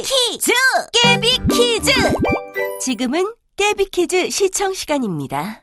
퀴즈! 깨비 퀴즈! 지금은 깨비 퀴즈 시청 시간입니다.